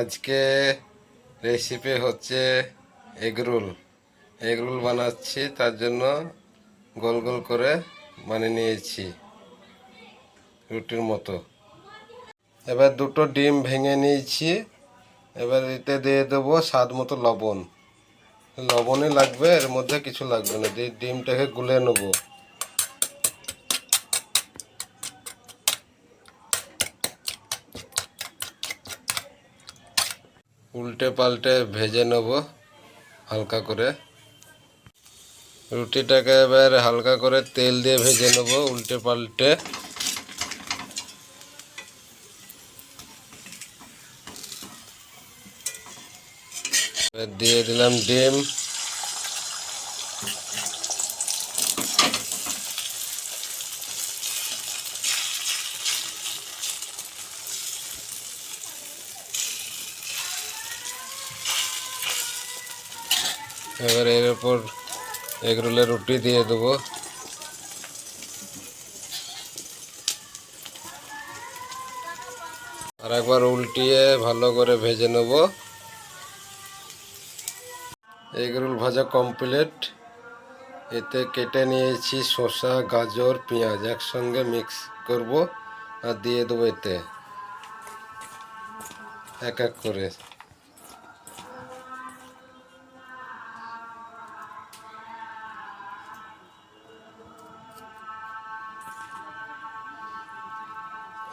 আজকে রেসিপি হচ্ছে egg roll egg roll বানাচ্ছি, তার জন্য গোল গোল করে বানিয়ে নিয়েছি রুটির মতো। এবার দুটো ডিম ভেঙে নিয়েছি। এবার এতে দিয়ে দেবো স্বাদ মতো লবণ। লবণই লাগবে, এর মধ্যে কিছু লাগবে না। দিয়ে ডিমটাকে গুলে নেব। উল্টে পাল্টে ভেজে নেব হালকা করে। রুটিটাকে এবার হালকা করে তেল দিয়ে ভেজে নেব উল্টে পাল্টে। দিয়ে দিলাম ডিম। এবার এর উপর এগরোলের রুটি দিয়ে দেবো। আর একবার উল্টিয়ে ভালো করে ভেজে নেব। এগরোল ভাজা কমপ্লিট এতে কেটে নিয়েছি শসা, গাজর, পেঁয়াজ একসঙ্গে মিক্স করব আর দিয়ে দেবো এতে। এক এক করে।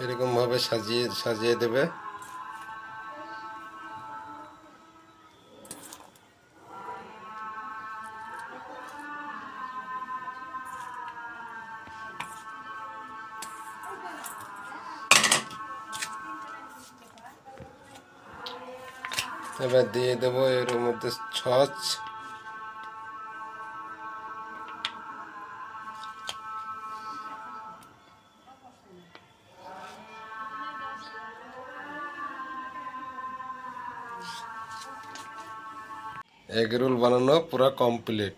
এরকম ভাবে সাজিয়ে সাজিয়ে দেবে। এবার দিয়ে দেবো এর মধ্যে ছচ। এগ রোল বানানো পুরো কমপ্লিট